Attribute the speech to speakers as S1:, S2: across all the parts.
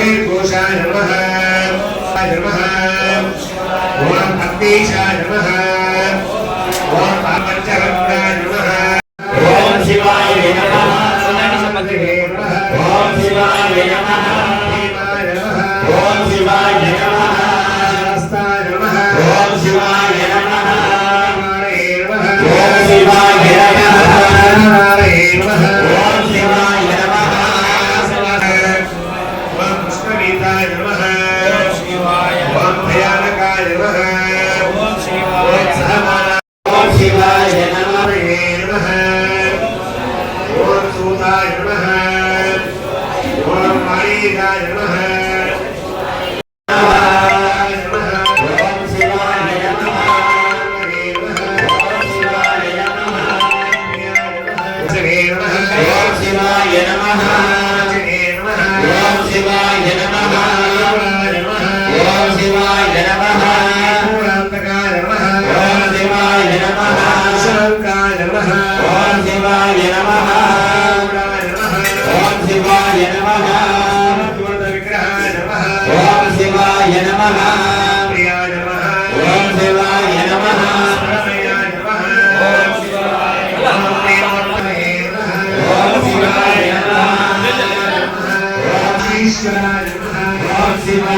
S1: Shri Pusha Namaha Om Bhakti Shah Namaha சிவாய
S2: நமஹ. ஓம் சிவாய நமஹ. பூரணாந்தகாய நமஹ. ஓம் சிவாய நமஹ. சரங்காய நமஹ. ஓம்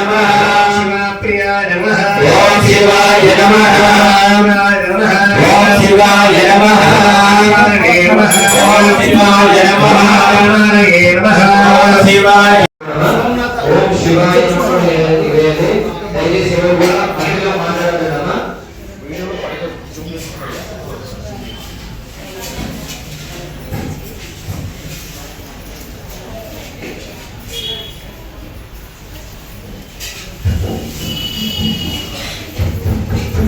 S2: नमः शिवप्रियाय नमः ॐ शिवाय नमः ॐ शिवाय नमः ॐ शिवाय नमः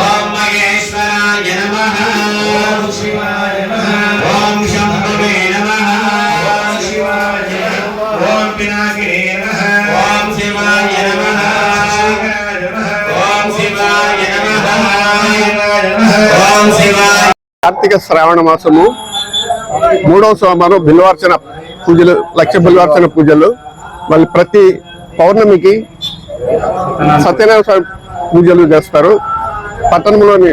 S2: ఓం ఓం శివాయ ఓం ఓం ఓం
S1: పినాకినే
S2: ఓం శివాయ ఓం శివాయ ఓం శివాయ
S3: కార్తీక శ్రావణ మాసము. మూడవ సోమవారం బిల్వార్చన పూజలు లక్ష బిల్వార్చన పూజలు. మళ్ళీ ప్రతి పౌర్ణమికి సత్యనారాయణ స్వామి పూజలు చేస్తారు. పట్టణంలోని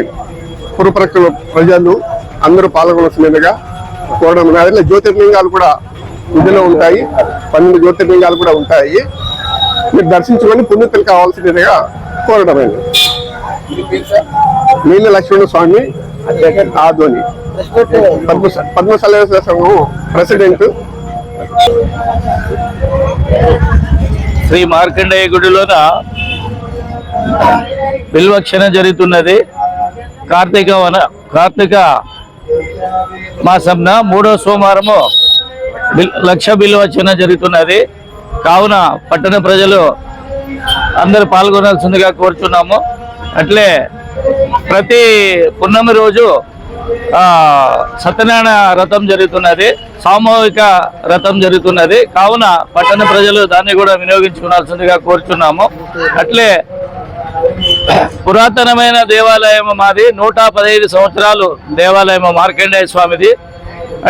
S3: పురప్రక్కల ప్రజలు అందరూ పాల్గొనవలసినదిగా కోరడం అదే జ్యోతిర్లింగాలు కూడా పూజలో ఉంటాయి. పన్నెండు జ్యోతిర్లింగాలు కూడా ఉంటాయి. మీరు దర్శించుకొని పుణ్యతలు కావాల్సినదిగా కోరడమే నీళ్ళ లక్ష్మణ స్వామి ఆధోని పద్మ పద్మ సంఘం ప్రెసిడెంట్.
S4: శ్రీ మార్కండేయ గుడిలోన బిల్వక్షణ జరుగుతున్నది. కార్తీక వన కార్తీక మాసంన మూడో సోమవారము బిల్ లక్ష బిల్వక్షణ జరుగుతున్నది. కావున పట్టణ ప్రజలు అందరూ పాల్గొనాల్సిందిగా కోరుచున్నాము. అట్లే ప్రతి పున్నమి రోజు సత్యనారాయణ రథం జరుగుతున్నది. సామూహిక రథం జరుగుతున్నది. కావున పట్టణ ప్రజలు దాన్ని కూడా వినియోగించుకోవాల్సిందిగా కోరుచున్నాము. అట్లే పురాతనమైన దేవాలయం మాది. నూట పదహైదు సంవత్సరాలు దేవాలయం మార్కండేయ స్వామిది.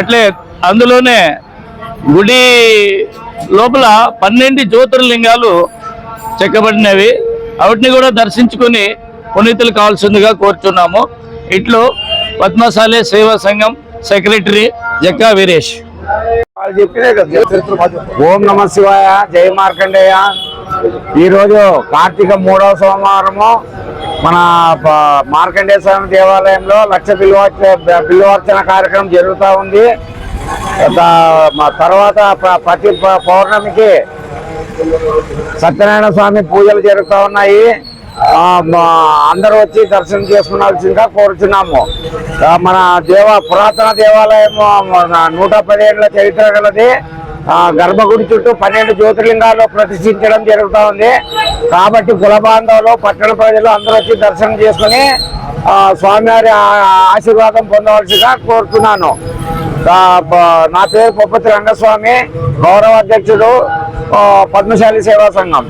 S4: అట్లే అందులోనే గుడి లోపల పన్నెండు జ్యోతిర్లింగాలు చెక్కబడినవి. వాటిని కూడా దర్శించుకుని పునీతులు కావాల్సిందిగా కోరుచున్నాము. ఇట్లు పద్మశాలి సేవా సంఘం సెక్రటరీ జక్కా వీరేష్.
S5: ఓం నమ శివాయ జయ మార్కండేయ. ఈరోజు కార్తీక మూడవ సోమవారము మన ప- మార్కండేయ స్వామి దేవాలయంలో లక్ష బిల్వార్చ బిల్వార్చన కార్యక్రమం జరుగుతూ ఉంది. తర్వాత ప- ప్రతి పౌర్ణమికి సత్యనారాయణ స్వామి పూజలు జరుగుతూ ఉన్నాయి. అందరూ వచ్చి దర్శనం చేసుకున్నాల్సిందిగా కోరుచున్నాము. మన దేవ పురాతన దేవాలయం నూట పదిహేడుల చరిత్ర గలది. గర్భగుడి చుట్టూ పన్నెండు జ్యోతిర్లింగాలు ప్రతిష్ఠించడం జరుగుతూ ఉంది. కాబట్టి కుల బాంధవులు పట్టణ ప్రజలు అందరూ వచ్చి దర్శనం చేసుకుని స్వామివారి ఆశీర్వాదం పొందవలసిగా కోరుతున్నాను. నా పేరు పొప్పతి రంగస్వామి గౌరవ అధ్యక్షుడు పద్మశాలి సేవా సంఘం.